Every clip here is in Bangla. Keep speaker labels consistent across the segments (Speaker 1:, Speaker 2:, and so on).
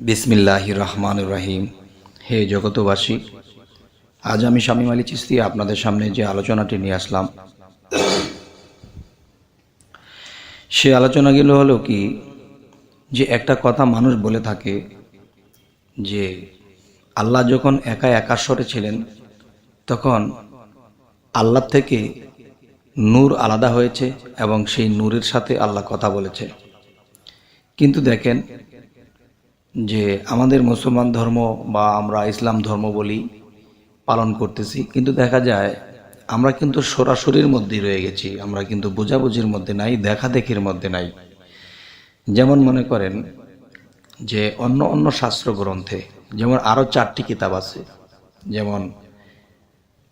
Speaker 1: বিসমিল্লাহ রহমান রাহিম। হে জগতবাসী আজ আমি শামীম আলী চিস্তি আপনাদের সামনে যে আলোচনাটি নিয়ে আসলাম, সে আলোচনাগুলো হলো কি, যে একটা কথা মানুষ বলে থাকে যে, আল্লাহ যখন একা একাশ্বরে ছিলেন, তখন আল্লাহ থেকে নূর আলাদা হয়েছে এবং সেই নূরের সাথে আল্লাহ কথা বলেছে। কিন্তু দেখেন যে আমাদের মুসলমান ধর্ম বা আমরা ইসলাম ধর্ম বলি পালন করতেছি। কিন্তু দেখা যায়, আমরা কিন্তু সরাসরির মধ্যেই রয়ে গেছি। আমরা কিন্তু বোঝাবুঝির মধ্যে নাই দেখা দেখির মধ্যে নাই। যেমন মনে করেন যে অন্য অন্য শাস্ত্র গ্রন্থে যেমন আরও চারটি কিতাব আছে, যেমন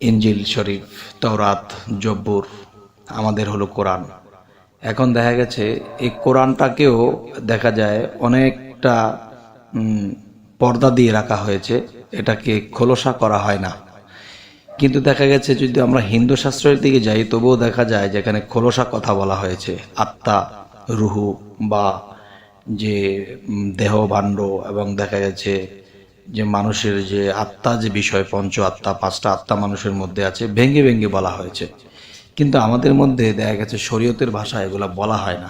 Speaker 1: ইঞ্জিল শরীফ, তওরাত, জব্বুর, আমাদের হলো কোরআন। এখন দেখা গেছে, এই কোরআনটাকেও দেখা যায় অনেকটা পর্দা দিয়ে রাখা হয়েছে। এটাকে খোলসা করা হয় না। কিন্তু দেখা গেছে, যদি আমরা হিন্দু শাস্ত্রের দিকে যাই, তবুও দেখা যায় যেখানে খোলসা কথা বলা হয়েছে। আত্মা, রুহু বা যে দেহ ভাণ্ড এবং দেখা গেছে যে, মানুষের যে আত্মা, যে বিষয়, পঞ্চ আত্মা, পাঁচটা আত্মা মানুষের মধ্যে আছে, ভেঙ্গে ভেঙ্গে বলা হয়েছে। কিন্তু আমাদের মধ্যে দেখা গেছে, শরীয়তের ভাষা এগুলো বলা হয় না।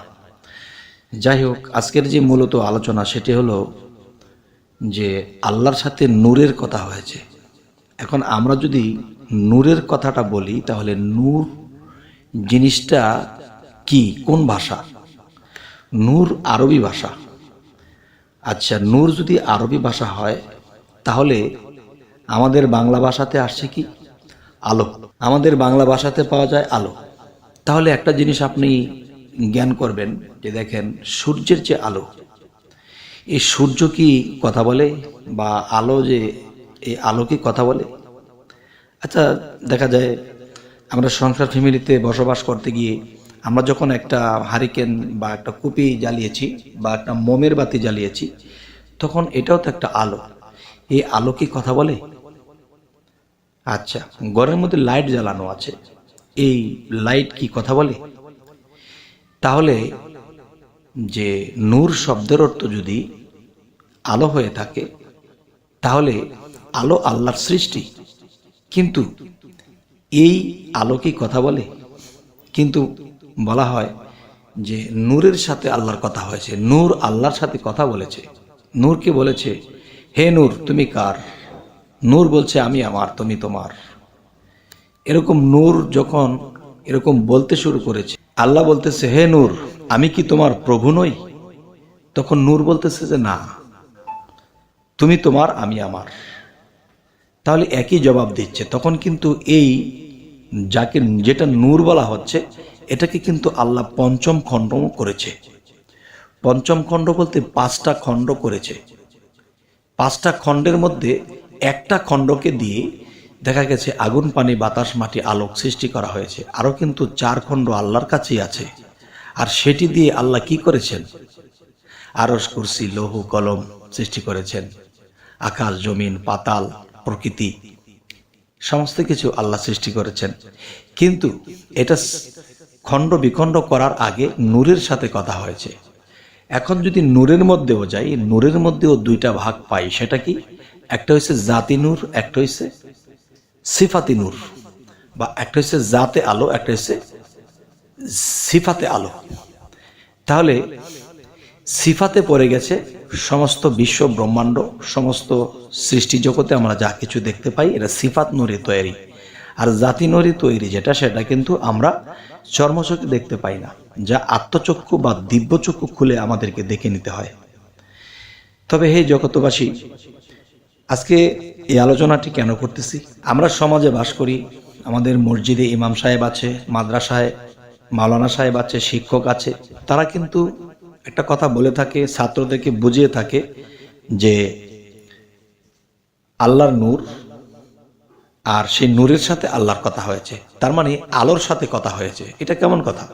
Speaker 1: যাই হোক, আজকের যে মূলত আলোচনা, সেটি হলো যে আল্লাহর সাথে নূরের কথা হয়েছে। এখন আমরা যদি নূরের কথাটা বলি, তাহলে নূর জিনিসটা কি? কোন ভাষা? নূর আরবি ভাষা। আচ্ছা নূর যদি আরবি ভাষা হয়, তাহলে আমাদের বাংলা ভাষাতে আসছে কি? আলো। আমাদের বাংলা ভাষাতে পাওয়া যায় আলো। তাহলে একটা জিনিস আপনি জ্ঞান করবেন যে দেখেন, সূর্যের যে আলো এই সূর্য কি কথা বলে বা আলো যে এই আলো কি কথা বলে? আচ্ছা দেখা যায় আমরা সংসার ফ্যামিলিতে বসবাস করতে গিয়ে আমরা যখন একটা হারিকেন বা একটা কুপি জ্বালিয়েছি বা একটা মোমের বাতি জ্বালিয়েছি, তখন এটাও তো একটা আলো। এই আলো কি কথা বলে? আচ্ছা ঘরের মধ্যে লাইট জ্বালানো আছে। এই লাইট কি কথা বলে? তাহলে যে নূর শব্দের অর্থ যদি আলো হয়ে থাকে, তাহলে আলো আল্লাহর সৃষ্টি। কিন্তু এই আলো কি কথা বলে? কিন্তু বলা হয় যে নূরের সাথে আল্লাহর কথা হয়েছে। নূর আল্লাহর সাথে কথা বলেছে। নূরকে বলেছে? হে নূর, তুমি কার? নূর বলছে, আমি আমার, তুমি তোমার। এরকম নূর যখন এরকম বলতে শুরু করেছে, আল্লাহ বলতেছে, হে নূর, আমি কি তোমার প্রভু নই? তখন নূর বলতেছে যে, না। তুমি তোমার, আমি আমার। তাহলে একই জবাব দিচ্ছে। তখন কিন্তু এই যাকে যেটা নূর বলা হচ্ছে, এটাকে কিন্তু আল্লাহ পঞ্চম খণ্ড করেছে। পঞ্চম খণ্ড বলতে পাঁচটা খণ্ড করেছে। পাঁচটা খণ্ডের মধ্যে একটা খণ্ডকে দিয়ে দেখা গেছে, আগুন, পানি, বাতাস, মাটি, আলোক সৃষ্টি করা হয়েছে। আরও কিন্তু চার খণ্ড আল্লাহর কাছেই আছে। আর সেটি দিয়ে আল্লাহ কি করেছেন? আরস কুরসি, লৌহ, কলম সৃষ্টি করেছেন। আকাশ, জমিন, পাতাল, প্রকৃতি, সমস্ত কিছু আল্লাহ সৃষ্টি করেছেন। কিন্তু এটা খণ্ড বিখণ্ড করার আগে নূরের সাথে কথা হয়েছে। এখন যদি নূরের মধ্যেও যাই, নূরের মধ্যেও দুইটা ভাগ পাই, সেটা কি? একটা হচ্ছে জাতি নূর, একটা হচ্ছে সিফাতি নূর। বা একটা হচ্ছে জাতে আলো, একটা হচ্ছে সিফাতে আলো। তাহলে সিফাতে পড়ে গেছে সমস্ত বিশ্ব ব্রহ্মাণ্ড, সমস্ত সৃষ্টি জগতে আমরা যা কিছু দেখতে পাই, এটা সিফাত নূরে তৈরি। আর জাতি নূরে তৈরি যেটা, সেটা কিন্তু আমরা চর্মচক্ষে দেখতে পাই না, যা আত্মচক্ষু বা দিব্যচক্ষু খুলে আমাদেরকে দেখে নিতে হয়। তবে হে জগতবাসী আজকে এই আলোচনাটি কেন করতেছি? আমরা সমাজে বাস করি, আমাদের মসজিদে ইমাম সাহেব আছে, মাদ্রাসায় মাওলানা সাহেব আছে, শিক্ষক আছে, তারা কিন্তু একটা কথা বলে থাকে, ছাত্রদেরকে বুঝিয়ে থাকে যে আল্লাহর নূর আর সেই নূরের সাথে আল্লাহর কথা হয়েছে। তার মানে আলোর সাথে কথা হয়েছে। এটা কেমন কথা?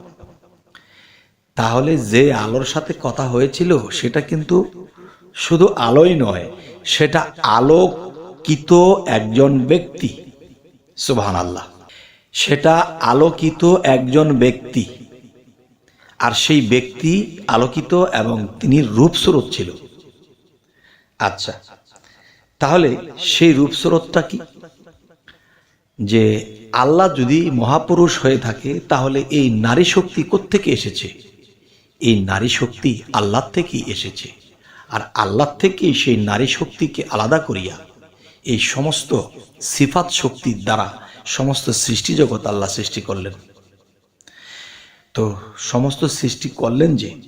Speaker 1: তাহলে যে আলোর সাথে কথা হয়েছিল, সেটা কিন্তু শুধু আলোই নয়, সেটা আলোকিত একজন ব্যক্তি। সুবহান আল্লাহ সেটা আলোকিত একজন ব্যক্তি। আর সেই ব্যক্তি আলোকিত এবং তিনি রূপস্বরূপ ছিল। আচ্ছা তাহলে সেই রূপস্রোতটা কি? যে আল্লাহ যদি মহাপুরুষ হয়ে থাকে, তাহলে এই নারী শক্তি কোত্থেকে এসেছে? এই নারী শক্তি আল্লাহ থেকেই এসেছে। আর আল্লাহ থেকেই সেই নারী শক্তিকে আলাদা করিয়া এই সমস্ত সিফাত শক্তির দ্বারা সমস্ত সৃষ্টি জগৎ আল্লাহ সৃষ্টি করলেন। তো সমস্ত সৃষ্টি করলেন যে,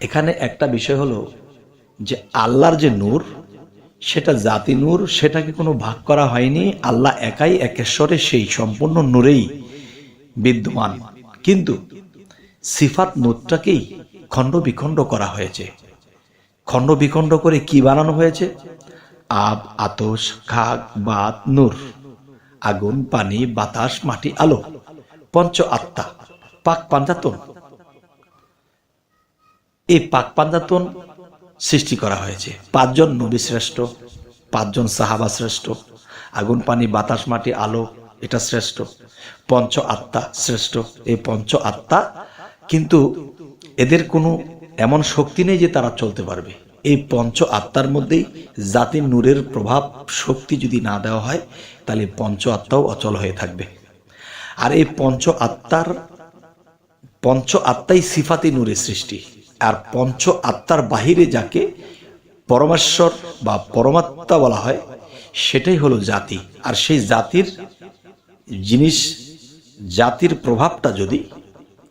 Speaker 1: এখানে একটা বিষয় হলো যে আল্লাহর যে নূর, সেটা জাতি নূর, সেটাকে কোনো ভাগ করা হয়নি। আল্লাহ একাই একেশ্বরে সেই সম্পূর্ণ নূরেই বিদ্যমান। কিন্তু সিফাত নূরটাকেই খণ্ড বিখণ্ড করা হয়েছে। খণ্ড বিখণ্ড করে কি বানানো হয়েছে? আব, আতস খাক বাত, নূর। আগুন, পানি, বাতাস, মাটি, আলো, পঞ্চ আত্মা। পাক পাঞ্জাতন এই পাক পাঞ্জাতন সৃষ্টি করা হয়েছে। পাঁচজন নবী শ্রেষ্ঠ, পাঁচজন সাহাবা শ্রেষ্ঠ, আগুন, পানি, বাতাস, মাটি, আলো, এটা শ্রেষ্ঠ, পঞ্চ আত্মা শ্রেষ্ঠ, এই পঞ্চ আত্মা কিন্তু এদের কোনো এমন শক্তি নেই যে তারা চলতে পারবে। এই পঞ্চ আত্মার মধ্যেই জাতির নূরের প্রভাব শক্তি যদি না দেওয়া হয়, তাহলে পঞ্চ আত্মাও অচল হয়ে থাকবে। আর এই পঞ্চ আত্মার পঞ্চ আত্মাই সিফাতি নূরের সৃষ্টি। আর পঞ্চ আত্মার বাহিরে যাকে পরমেশ্বর বা পরমাত্মা বলা হয়, সেটাই হলো জাতি। আর সেই জাতির জিনিস, জাতির প্রভাবটা যদি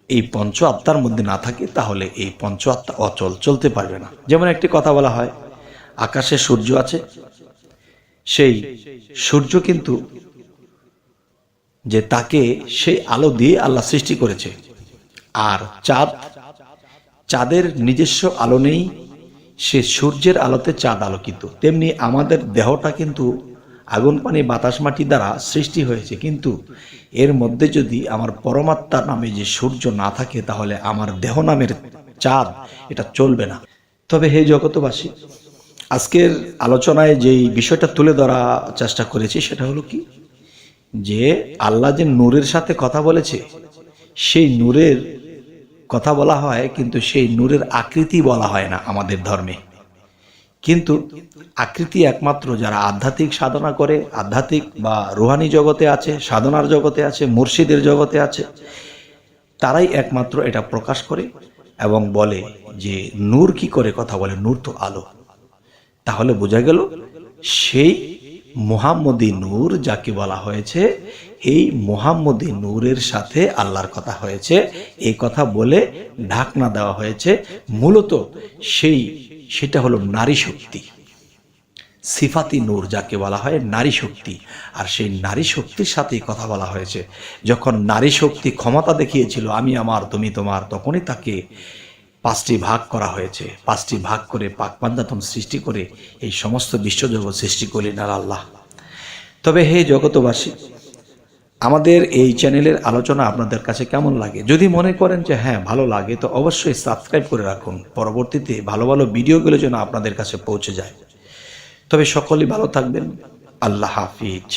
Speaker 1: এই পঞ্চ আত্মার মধ্যে না থাকে, তাহলে এই পঞ্চ আত্মা অচল, চলতে পারবে না। যেমন একটি কথা বলা হয়, আকাশে সূর্য আছে, সেই সূর্য কিন্তু যে তাকে সেই আলো দিয়ে আল্লাহ সৃষ্টি করেছে আর চাঁদ, চাঁদের নিজস্ব আলো নেই, সে সূর্যের আলোতে চাঁদ আলোকিত। তেমনি আমাদের দেহটা কিন্তু আগুন, পানি, বাতাস, মাটি দ্বারা সৃষ্টি হয়েছে। কিন্তু এর মধ্যে যদি আমার পরমাত্মা নামে যে সূর্য না থাকে, তাহলে আমার দেহ নামের চাঁদ, এটা চলবে না। তবে হে জগতবাসী আজকের আলোচনায় যেই বিষয়টা তুলে ধরা চেষ্টা করেছি, সেটা হলো কি? যে আল্লাহ যে নূরের সাথে কথা বলেছে, সেই নূরের কথা বলা হয়, কিন্তু সেই নূরের আকৃতি বলা হয় না আমাদের ধর্মে। কিন্তু আকৃতি একমাত্র যারা আধ্যাত্মিক সাধনা করে, আধ্যাত্মিক বা রুহানি জগতে আছে, সাধনার জগতে আছে, মুর্শিদের জগতে আছে, তারাই একমাত্র এটা প্রকাশ করে এবং বলে যে নূর কি করে কথা বলে? নূর তো আলো। তাহলে বোঝা গেল, সেই মোহাম্মদী নূর যাকে বলা হয়েছে, এই মোহাম্মদী নূরের সাথে আল্লাহর কথা হয়েছে। এই কথা বলে ঢাকনা দেওয়া হয়েছে। মূলত সেই, সেটা হলো নারী শক্তি। সিফাতি নূর যাকে বলা হয় নারী শক্তি। আর সেই নারী শক্তির সাথেই কথা বলা হয়েছে। যখন নারী শক্তি ক্ষমতা দেখিয়েছিল, আমি আমার, তুমি তোমার তখনই তাকে পাঁচটি ভাগ করা হয়েছে। পাঁচটি ভাগ করে পাক পাঞ্জাতন সৃষ্টি করে এই সমস্ত বিশ্বজগৎ সৃষ্টি করলেন আর আল্লাহ। তবে হে জগতবাসী আমাদের এই চ্যানেলের আলোচনা আপনাদের কাছে কেমন লাগে? যদি মনে করেন যে হ্যাঁ ভালো লাগে, তো অবশ্যই সাবস্ক্রাইব করে রাখুন। পরবর্তীতে ভালো ভালো ভিডিওগুলো যেন আপনাদের কাছে পৌঁছে যায়। তবে সকলেই ভালো থাকবেন। আল্লাহ হাফিজ।